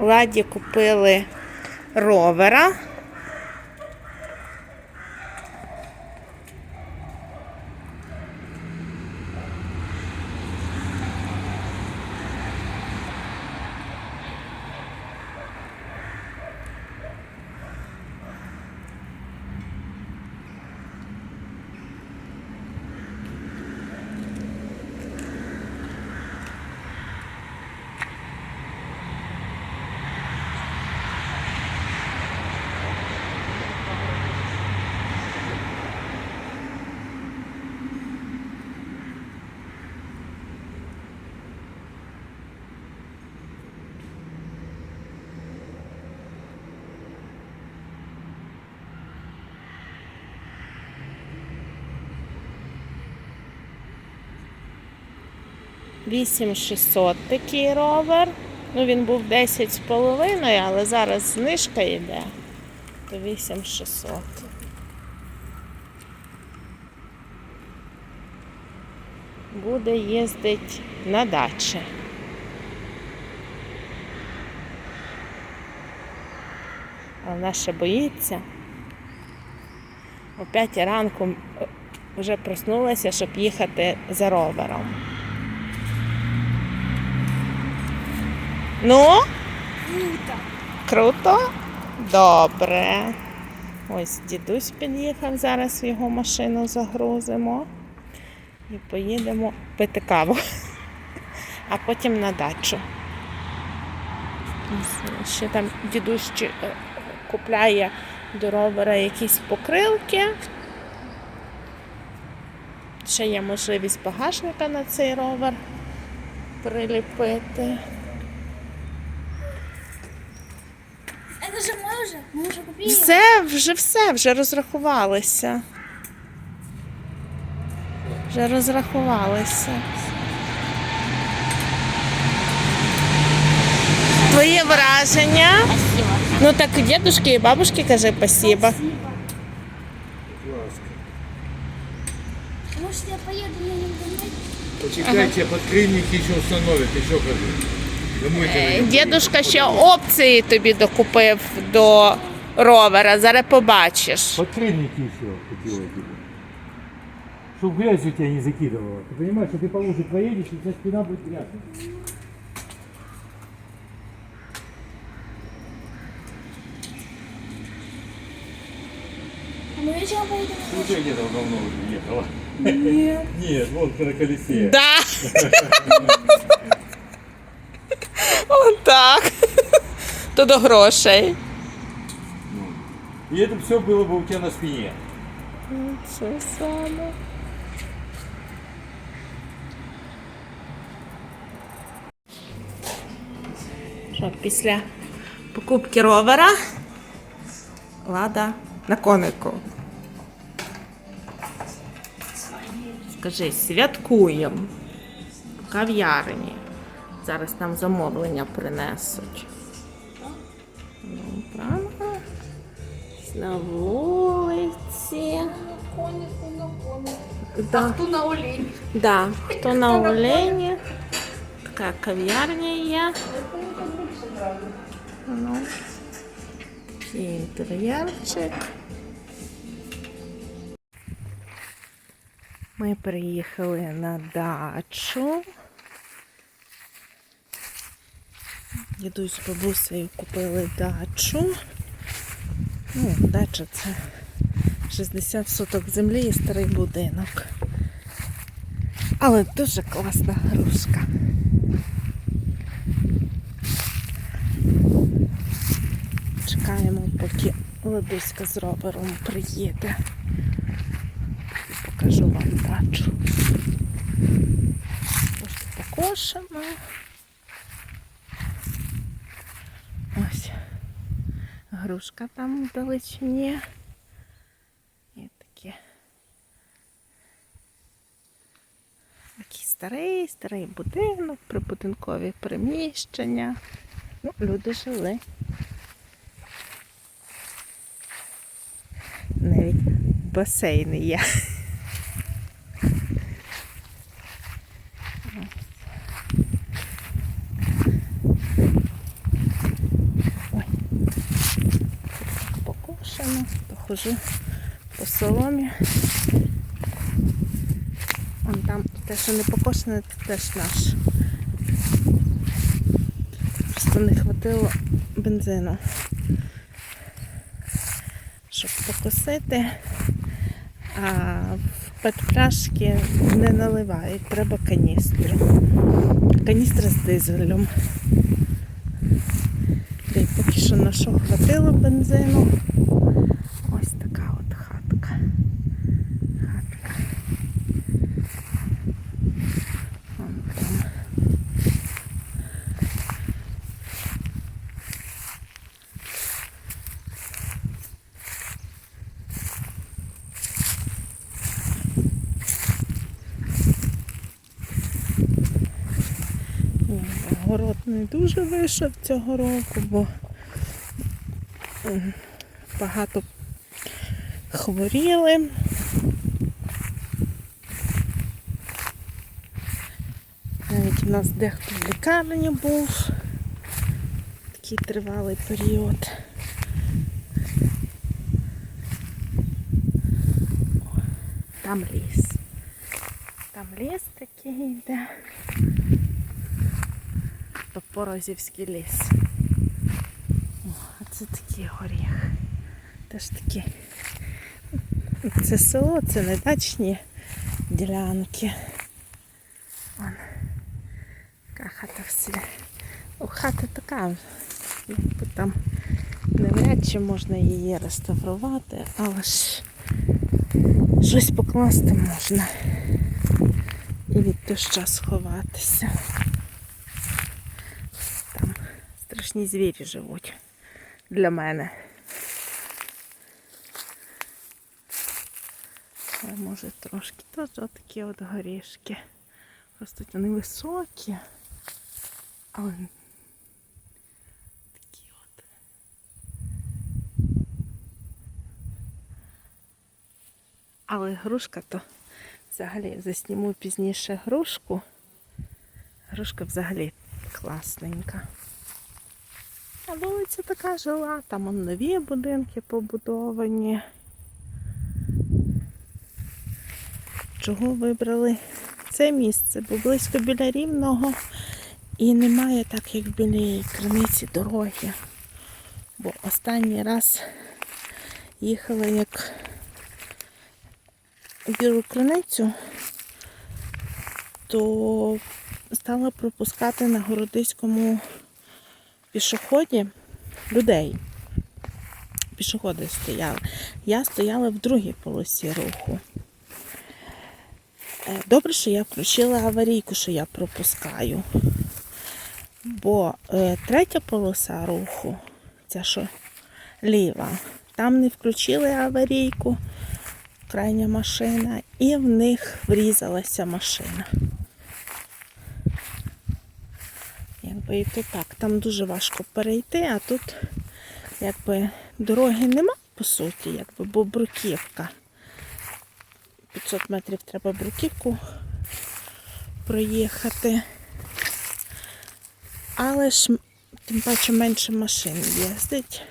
Ладі купили ровера. – 8600 такий ровер. Ну, він був 10 з половиною, але зараз знижка йде. То 8600. Буде їздити на дачі. А вона ще боїться. О 5 ранку е, вже проснулася, щоб їхати за ровером. Ну? Круто? Добре. Ось дідусь під'їхав, зараз його машину загрузимо і поїдемо пити каву, а потім на дачу. Ще там дідусь е, купляє до ровера якісь покрилки. Ще є можливість багажника на цей ровер приліпити. Это же мой уже. Мы уже купили. Все, вже все, вже розрахувалися. Вже розрахувалися. Твої враження? Спасибо. Ну так дідушки і бабушки кажи спасибо. Может, я поеду на нем домой? Почекайте, подкрыльники еще установят, еще кажу. Домой Е, Дідушка ще опції тобі докупив до ровера, зараз побачиш. Подкрыльники еще купила тебе. Чтоб грязь у тебя не закидывала. Ты понимаешь, что ты по луже проедешь, и у тебя спина будет грязная. А мы вечером поедем на Ты уже где-то давно уже ехала. Нет. Нет, вон на колесе. Да. Отак. То до грошей. И это все было бы у тебя на спине. Це саме. Що, після покупки ровера Лада на конику. Скажи, святкуємо в кав'ярні. Зараз нам замовлення принесуть. Ну, правильно? На вулиці. конику, на конику. Да. Кто на олень? Да, хто на Олені. Така кав'ярня є. Ну, і інтер'єрчик. Ми приїхали на дачу. Дідусь з бабусею купили дачу. Ну, дача це 60 соток землі і старий будинок. Але дуже класна грушка. Чекаємо, поки Ладуська з ровером приїде. І покажу вам дачу. Ось покошено. Ось грушка там в далечині. І таке. Такий старий, старий будинок, прибудинкові приміщення. Ну, люди жили. Навіть басейни є. Хожу по соломі. Вон там те, що не покошене, це теж наш. Просто не хватило бензину, щоб покосити. А в петпляшки не наливають, треба каністру. Каністра з дизелем. Та й поки що на що хватило бензину. Ось така от хатка. Хатка. Вон там. Ні, Город не дуже вийшов цього року, бо багато хворіли. Навіть у нас дехто в лікарні був такий тривалий період. Там ліс. Там ліс такий йде. Топорозівський ліс. О, це такий горіх. Теж такі. Це село, це не дачні ділянки. Вон. Така хата в селі. Ну, хата така, якби там навряд чи можна її реставрувати, але ж щось покласти можна. І від доща сховатися. Там страшні звірі живуть для мене. Але може трошки теж такі от горішки. Просто вони високі. Але такі от. Але грушка то взагалі засніму пізніше грушку. Грушка взагалі класненька. А вулиця така жила, там он нові будинки побудовані. Чого вибрали це місце? Бо близько біля рівного і немає так, як біля криниці дороги. Бо останній раз їхала як білу криницю, то стала пропускати на городиському пішоході людей. Пішоходи стояли. Я стояла в другій полосі руху. Е, Добре, що я включила аварійку, що я пропускаю. Бо е, третя полоса руху, ця що ліва, там не включили аварійку, крайня машина, і в них врізалася машина. І так, там дуже важко перейти, а тут якби дороги нема, по суті, якби, бо бруківка. 500 метрів треба бруківку проїхати. Але ж тим паче менше машин їздить.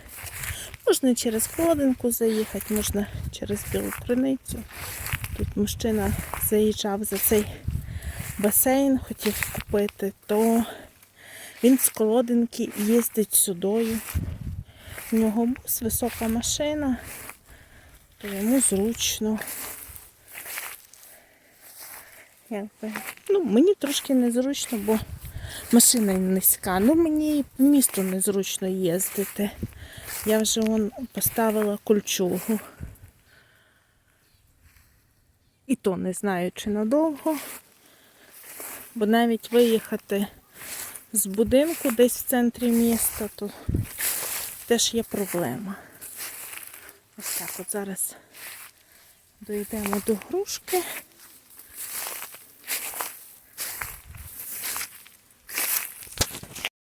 Можна через Колодинку заїхати, можна через Білу Криницю. Тут мужчина заїжджав за цей басейн, хотів купити, то він з Колодинки їздить сюдою. У нього бус, висока машина, то йому зручно. Якби. Ну, мені трошки незручно, бо машина низька. Ну, мені по місту незручно їздити. Я вже вон поставила кольчугу. І то не знаю, чи надовго. Бо навіть виїхати з будинку десь в центрі міста, то теж є проблема. Ось так от зараз дійдемо до грушки.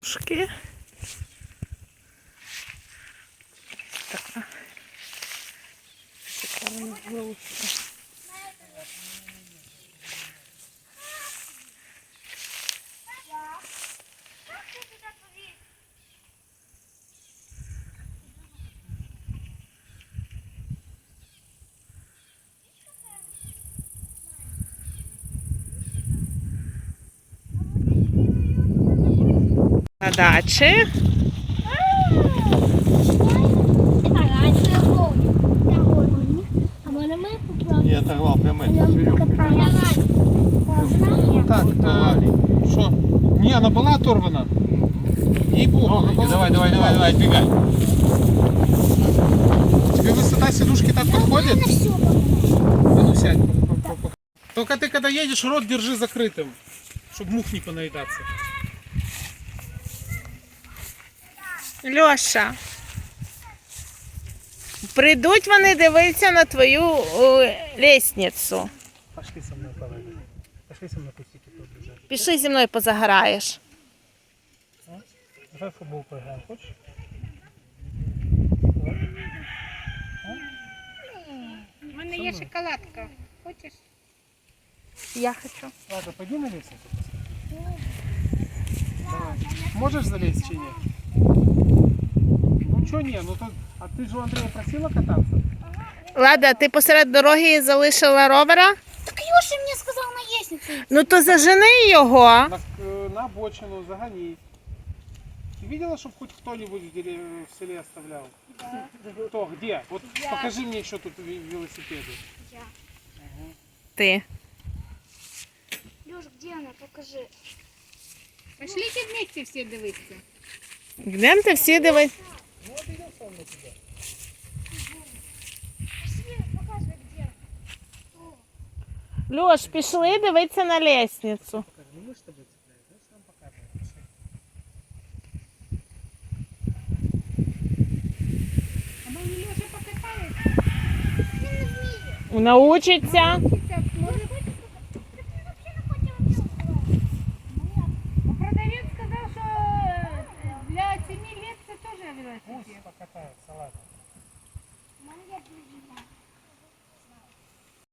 Грушки. На дачі. А мене ми поправили. Я оторвал прямо Так, е, що? Ні, вона була оторвана. Їй богу, вона була. Давай, давай, давай, давай, отбегай. Тебе высота сидушки так подходит? А ну сядь. по- по- по- Только ты когда едешь, рот держи закрытым, чтобы мух не понаедаться. Льоша. Прийдуть вони дивитися на твою о, лестницю. Пошли со мной, Павел. Пошли со мной кустики побежать. Пішли зі мною позагораєш. Давай футбол поиграем, хочешь? У мене є шоколадка. Хочеш? Я хочу. Ладно, пойди на лестницу. Давай. Можешь залезть чи нет? Ну что не, ну то... А ты же у Андрея просила кататься? Лада, ти посеред дороги залишила ровера? Так Йоша мені сказав на лестниці. Ну то зажени його. На, э, на обочину загони. Ты видела, чтобы хоть кто-нибудь в, деле- в селе оставлял? Кто? Где? Вот покажи мне еще тут ве- велосипеды. Ти. Льош, де вона? Покажи. Пошліть вместе всі дивитися. Йдемте всі дивись. Пошли, показуй, де. Льош, пішли дивитися на лестницю. Ну мы с тобой цепляем, да, сам покажем. А ми Леша покатає. Научиться.